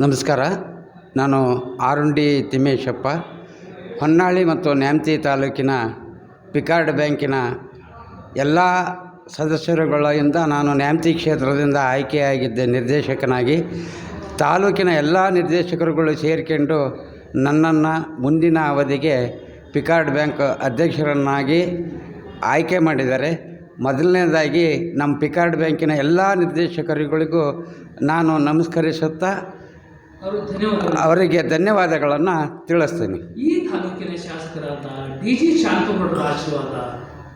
ನಮಸ್ಕಾರ. ನಾನು ಆರುಂಡಿ ತಿಮ್ಮೇಶಪ್ಪ. ಹೊನ್ನಾಳಿ ಮತ್ತು ನ್ಯಾಮತಿ ತಾಲೂಕಿನ ಪಿಕಾರ್ಡ್ ಬ್ಯಾಂಕಿನ ಎಲ್ಲ ಸದಸ್ಯರುಗಳಿಂದ ನಾನು ನ್ಯಾಮತಿ ಕ್ಷೇತ್ರದಿಂದ ಆಯ್ಕೆಯಾಗಿದ್ದೆ ನಿರ್ದೇಶಕನಾಗಿ ತಾಲೂಕಿನ ಎಲ್ಲ ನಿರ್ದೇಶಕರುಗಳು ಸೇರಿಕೊಂಡು ನನ್ನನ್ನು ಮುಂದಿನ ಅವಧಿಗೆ ಪಿಕಾರ್ಡ್ ಬ್ಯಾಂಕ್ ಅಧ್ಯಕ್ಷರನ್ನಾಗಿ ಆಯ್ಕೆ ಮಾಡಿದ್ದಾರೆ. ಮೊದಲನೇದಾಗಿ ನಮ್ಮ ಪಿಕಾರ್ಡ್ ಬ್ಯಾಂಕಿನ ಎಲ್ಲ ನಿರ್ದೇಶಕರುಗಳಿಗೂ ನಾನು ನಮಸ್ಕರಿಸುತ್ತಾ ಅವರಿಗೆ ಧನ್ಯವಾದಗಳನ್ನು ತಿಳಿಸ್ತೀನಿ. ಈ ತಾಲೂಕಿನ ಶಾಸಕರಾದ ಡಿ ಜಿ ಶಾಂತಗೌಡರ ಆಶೀರ್ವಾದ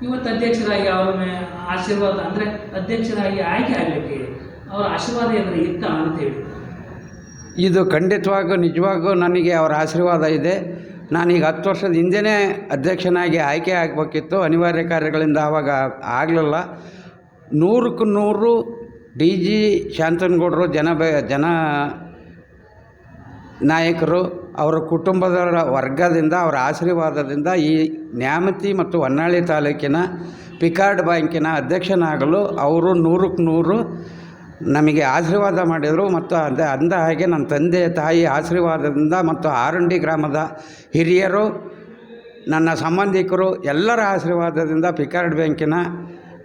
ಇವತ್ತು ಅಧ್ಯಕ್ಷರಾಗಿ ಅವರ ಆಶೀರ್ವಾದ ಅಂದರೆ ಅಧ್ಯಕ್ಷರಾಗಿ ಆಯ್ಕೆ ಆಗಲಿಕ್ಕೆ ಅವರ ಆಶೀರ್ವಾದ ಏನಾದರೆ ಇತ್ತ ಅಂತ ಹೇಳಿ. ಇದು ಖಂಡಿತವಾಗೂ ನಿಜವಾಗೂ ನನಗೆ ಅವರ ಆಶೀರ್ವಾದ ಇದೆ. ನಾನೀಗ ಹತ್ತು ವರ್ಷದ ಹಿಂದೆಯೇ ಅಧ್ಯಕ್ಷನಾಗಿ ಆಯ್ಕೆ ಆಗಬೇಕಿತ್ತು. ಅನಿವಾರ್ಯ ಕಾರ್ಯಗಳಿಂದ ಆವಾಗ ಆಗಲಿಲ್ಲ. ನೂರಕ್ಕೂ ನೂರು ಡಿ ಜಿ ಶಾಂತನಗೌಡರು ಜನ ಬ ಜನ ನಾಯಕರು ಅವರ ಕುಟುಂಬದ ವರ್ಗದಿಂದ, ಅವರ ಆಶೀರ್ವಾದದಿಂದ ಈ ನ್ಯಾಮತಿ ಮತ್ತು ಹೊನ್ನಾಳಿ ತಾಲೂಕಿನ ಪಿಕಾರ್ಡ್ ಬ್ಯಾಂಕಿನ ಅಧ್ಯಕ್ಷನಾಗಲು ಅವರು ನೂರಕ್ಕೆ ನೂರು ನಮಗೆ ಆಶೀರ್ವಾದ ಮಾಡಿದರು ಮತ್ತು ಅಂದ ಅಂದ ಹಾಗೆ ನನ್ನ ತಂದೆ, ತಾಯಿ ಆಶೀರ್ವಾದದಿಂದ ಮತ್ತು ಆರುಂಡಿ ಗ್ರಾಮದ ಹಿರಿಯರು, ನನ್ನ ಸಂಬಂಧಿಕರು ಎಲ್ಲರ ಆಶೀರ್ವಾದದಿಂದ ಪಿಕಾರ್ಡ್ ಬ್ಯಾಂಕಿನ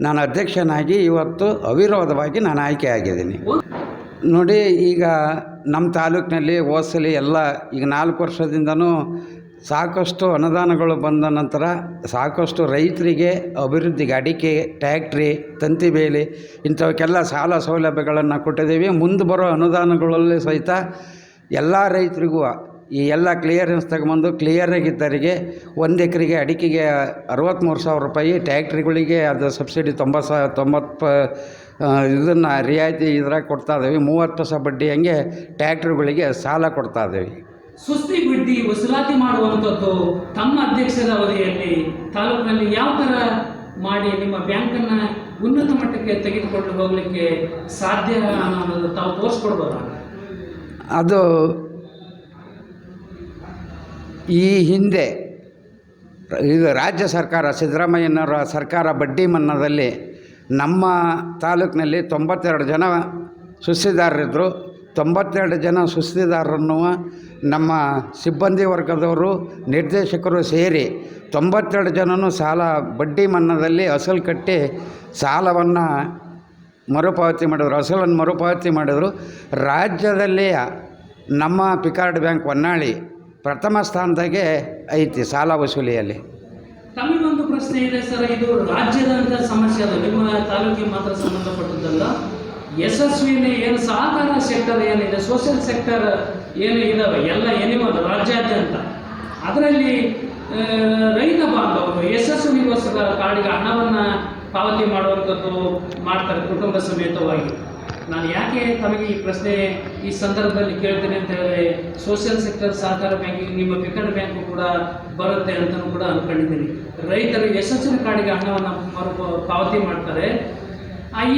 ನಾನು ಅಧ್ಯಕ್ಷನಾಗಿ ಇವತ್ತು ಅವಿರೋಧವಾಗಿ ನಾನು ಆಯ್ಕೆಯಾಗಿದ್ದೀನಿ. ನೋಡಿ, ಈಗ ನಮ್ಮ ತಾಲೂಕಿನಲ್ಲಿ ಓಸಲಿ ಎಲ್ಲ ಈಗ ನಾಲ್ಕು ವರ್ಷದಿಂದನೂ ಸಾಕಷ್ಟು ಅನುದಾನಗಳು ಬಂದ ನಂತರ ಸಾಕಷ್ಟು ರೈತರಿಗೆ ಅಭಿವೃದ್ಧಿಗೆ ಅಡಿಕೆ, ಟ್ಯಾಕ್ಟ್ರಿ, ತಂತಿ ಬೇಲಿ ಇಂಥವಕ್ಕೆಲ್ಲ ಸಾಲ ಸೌಲಭ್ಯಗಳನ್ನು ಕೊಟ್ಟಿದ್ದೀವಿ. ಮುಂದೆ ಬರೋ ಅನುದಾನಗಳಲ್ಲಿ ಸಹಿತ ಎಲ್ಲ ರೈತರಿಗೂ ಈ ಎಲ್ಲ ಕ್ಲಿಯರೆನ್ಸ್ ತಗೊಂಬಂದು ಕ್ಲಿಯರಾಗಿದ್ದವರಿಗೆ ಒಂದು ಎಕರೆಗೆ ಅಡಿಕೆಗೆ ಅರವತ್ತ್ಮೂರು ಸಾವಿರ ರೂಪಾಯಿ, ಟ್ಯಾಕ್ಟ್ರಿಗಳಿಗೆ ಅದು ಸಬ್ಸಿಡಿ ತೊಂಬತ್ತು ಸಾವಿರ ತೊಂಬತ್ತು ಇದನ್ನು ರಿಯಾಯಿತಿ ಇದ್ರಾಗ ಕೊಡ್ತಾ ಇದ್ದೀವಿ. ಮೂವತ್ತು ಸಹ ಬಡ್ಡಿ ಹಂಗೆ ಟ್ಯಾಕ್ಟ್ರುಗಳಿಗೆ ಸಾಲ ಕೊಡ್ತಾ ಇದ್ದೀವಿ. ಸುಸ್ತಿ ಬಿಡ್ಡಿ ವಸೂಲಾತಿ ಮಾಡುವಂಥದ್ದು ತಮ್ಮ ಅಧ್ಯಕ್ಷರ ಅವಧಿಯಲ್ಲಿ ತಾಲೂಕಿನಲ್ಲಿ ಯಾವ ಥರ ಮಾಡಿ ನಿಮ್ಮ ಬ್ಯಾಂಕನ್ನು ಉನ್ನತ ಮಟ್ಟಕ್ಕೆ ತೆಗೆದುಕೊಂಡು ಹೋಗಲಿಕ್ಕೆ ಸಾಧ್ಯ ಅನ್ನೋದು ತಾವು ತೋರಿಸ್ಕೊಡ್ಬೋದ? ಅದು ಈ ಹಿಂದೆ ಇದು ರಾಜ್ಯ ಸರ್ಕಾರ ಸಿದ್ದರಾಮಯ್ಯನವರ ಸರ್ಕಾರ ಬಡ್ಡಿ ಮನ್ನಾದಲ್ಲಿ ನಮ್ಮ ತಾಲೂಕಿನಲ್ಲಿ ತೊಂಬತ್ತೆರಡು ಜನ ಸುಸ್ತಿದಾರರಿದ್ದರು ತೊಂಬತ್ತೆರಡು ಜನ ಸುಸ್ತಿದಾರರನ್ನು ನಮ್ಮ ಸಿಬ್ಬಂದಿ ವರ್ಗದವರು, ನಿರ್ದೇಶಕರು ಸೇರಿ ತೊಂಬತ್ತೆರಡು ಜನನೂ ಸಾಲ, ಬಡ್ಡಿ ಮನ್ನದಲ್ಲಿ ಅಸಲು ಕಟ್ಟಿ ಸಾಲವನ್ನು ಮರುಪಾವತಿ ಮಾಡಿದ್ರು. ಅಸಲನ್ನು ಮರುಪಾವತಿ ಮಾಡಿದರು. ರಾಜ್ಯದಲ್ಲಿ ನಮ್ಮ ಪಿಕಾರ್ಡ್ ಬ್ಯಾಂಕ್ ಹೊನ್ನಾಳಿ ಪ್ರಥಮ ಸ್ಥಾನದಾಗೆ ಐತಿ ಸಾಲ ವಸೂಲಿಯಲ್ಲಿ. ಇದೆ ಸರ್, ಇದು ರಾಜ್ಯದಂತ ಸಮಸ್ಯೆ ಅಲ್ಲ. ನಿಮ್ಮ ತಾಲೂಕಿಗೆ ಮಾತ್ರ ಸಂಬಂಧಪಟ್ಟದ್ದಲ್ಲ ಯಶಸ್ವಿನಿ ಏನು ಸಹಕಾರ ಸೆಕ್ಟರ್ ಏನಿದೆ ಸೋಷಿಯಲ್ ಸೆಕ್ಟರ್ ಏನು ಇದಾವೆ? ಎಲ್ಲ ಏನಿವಲ್ಲ ರಾಜ್ಯಾದ್ಯಂತ. ಅದರಲ್ಲಿ ರೈತ ಬಾಂಧವರು ಯಶಸ್ವಿಗೋಸ್ಕರ ಕಾಡಿಗೆ ಹಣವನ್ನು ಪಾವತಿ ಮಾಡುವಂಥದ್ದು ಮಾಡ್ತಾರೆ ಕುಟುಂಬ ಸಮೇತವಾಗಿ. ನಾನು ಯಾಕೆ ತಮಗೆ ಈ ಪ್ರಶ್ನೆ ಈ ಸಂದರ್ಭದಲ್ಲಿ ಕೇಳ್ತೇನೆ ಅಂತ ಹೇಳಿದ್ರೆ ಸೋಷಿಯಲ್ ಸೆಕ್ಟರ್ ಸಹಕಾರ ಬ್ಯಾಂಕಿಗೆ ನಿಮ್ಮ ಪಿಕಡ್ ಬ್ಯಾಂಕು ಕೂಡ ಬರುತ್ತೆ ಅಂತಲೂ ಕೂಡ ಅಂದ್ಕೊಂಡಿದ್ದೀನಿ ರೈತರು ಯಶಸ್ವಿನ ಕಾರ್ಡಿಗೆ ಹಣವನ್ನು ಮರು ಪಾವತಿ ಮಾಡ್ತಾರೆ.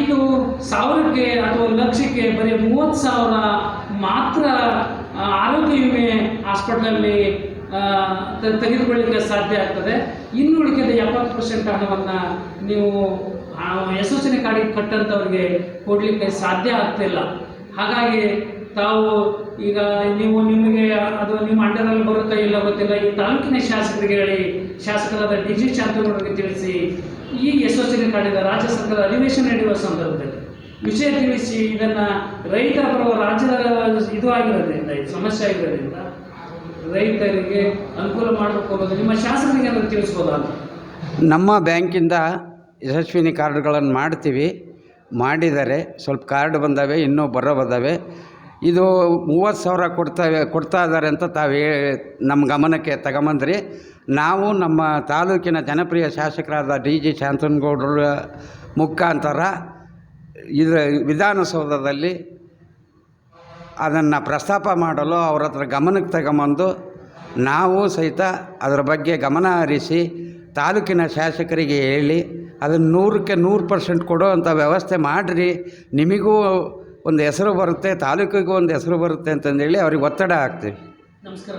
ಇದು ಸಾವಿರಕ್ಕೆ ಅಥವಾ ಲಕ್ಷಕ್ಕೆ ಬರೀ ಮೂವತ್ತು ಸಾವಿರ ಮಾತ್ರ ಆರೋಗ್ಯ ವಿಮೆ ಹಾಸ್ಪಿಟ್ಲಲ್ಲಿ ತೆಗೆದುಕೊಳ್ಳಿಕ್ಕೆ ಸಾಧ್ಯ ಆಗ್ತದೆ. ಇನ್ನು ಉಳಿಕೆದ ಎಪ್ಪತ್ತು ಪರ್ಸೆಂಟ್ ಹಣವನ್ನು ನೀವು ಯಶಸ್ವಿನಿ ಕಾರ್ಡಿಗೆ ಕಟ್ಟಂಥವ್ರಿಗೆ ಕೊಡಲಿಕ್ಕೆ ಸಾಧ್ಯ ಆಗ್ತಿಲ್ಲ. ಹಾಗಾಗಿ ತಾವು ಈಗ ನೀವು ನಿಮಗೆ, ಅದು ನಿಮ್ಮ ಅಂಡರಲ್ಲಿ ಬರುತ್ತಾ ಇಲ್ಲ ಗೊತ್ತಿಲ್ಲ, ಈ ತಾಲೂಕಿನ ಶಾಸಕರಿಗೆ ಹೇಳಿ, ಶಾಸಕರಾದ ಡಿ ಜಿ ಶಾಂತಗೌಡರಿಗೆ ತಿಳಿಸಿ, ಈ ಯಶಸ್ವಿನಿ ಕಾರ್ಡಿನ ರಾಜ್ಯ ಸರ್ಕಾರ ಅಧಿವೇಶನ ನಡೆಯುವ ಸಂದರ್ಭದಲ್ಲಿ ವಿಷಯ ತಿಳಿಸಿ ಇದನ್ನು ರೈತರ ಬರುವ ರಾಜ್ಯದ ಇದು ಆಗಿರೋದ್ರಿಂದ, ಇದು ಸಮಸ್ಯೆ ಆಗಿರೋದ್ರಿಂದ ರೈತರಿಗೆ ಅನುಕೂಲ ಮಾಡಬೇಕು ನಿಮ್ಮ ಶಾಸಕರಿಗೆ ಅದನ್ನು ನಮ್ಮ ಬ್ಯಾಂಕಿಂದ ಯಶಸ್ವಿನಿ ಕಾರ್ಡ್ಗಳನ್ನು ಮಾಡ್ತೀವಿ. ಮಾಡಿದ್ದಾರೆ ಸ್ವಲ್ಪ ಕಾರ್ಡ್ ಬಂದವೆ, ಇನ್ನೂ ಬರೋ ಬಂದವೆ. ಇದು ಮೂವತ್ತು ಸಾವಿರ ಕೊಡ್ತಾವೆ ಕೊಡ್ತಾ ಇದ್ದಾರೆ ಅಂತ ತಾವು ನಮ್ಮ ಗಮನಕ್ಕೆ ತಗೊಂಬಂದ್ರಿ. ನಾವು ನಮ್ಮ ತಾಲೂಕಿನ ಜನಪ್ರಿಯ ಶಾಸಕರಾದ ಡಿ ಜಿ ಶಾಂತನಗೌಡರ ಮುಖಾಂತರ ಇದು ವಿಧಾನಸೌಧದಲ್ಲಿ ಅದನ್ನು ಪ್ರಸ್ತಾಪ ಮಾಡಲು ಅವ್ರ ಹತ್ರ ಗಮನಕ್ಕೆ ತಗೊಂಬಂದು ನಾವು ಸಹಿತ ಅದರ ಬಗ್ಗೆ ಗಮನ ಹರಿಸಿ ತಾಲೂಕಿನ ಶಾಸಕರಿಗೆ ಹೇಳಿ ಅದನ್ನು ನೂರಕ್ಕೆ ನೂರು ಪರ್ಸೆಂಟ್ ಕೊಡೋ ಅಂಥ ವ್ಯವಸ್ಥೆ ಮಾಡಿರಿ. ನಿಮಗೂ ಒಂದು ಹೆಸರು ಬರುತ್ತೆ, ತಾಲೂಕಿಗೂ ಒಂದು ಹೆಸರು ಬರುತ್ತೆ ಅಂತಂದೇಳಿ ಅವ್ರಿಗೆ ಒತ್ತಡ ಹಾಕ್ತೀವಿ. ನಮಸ್ಕಾರ.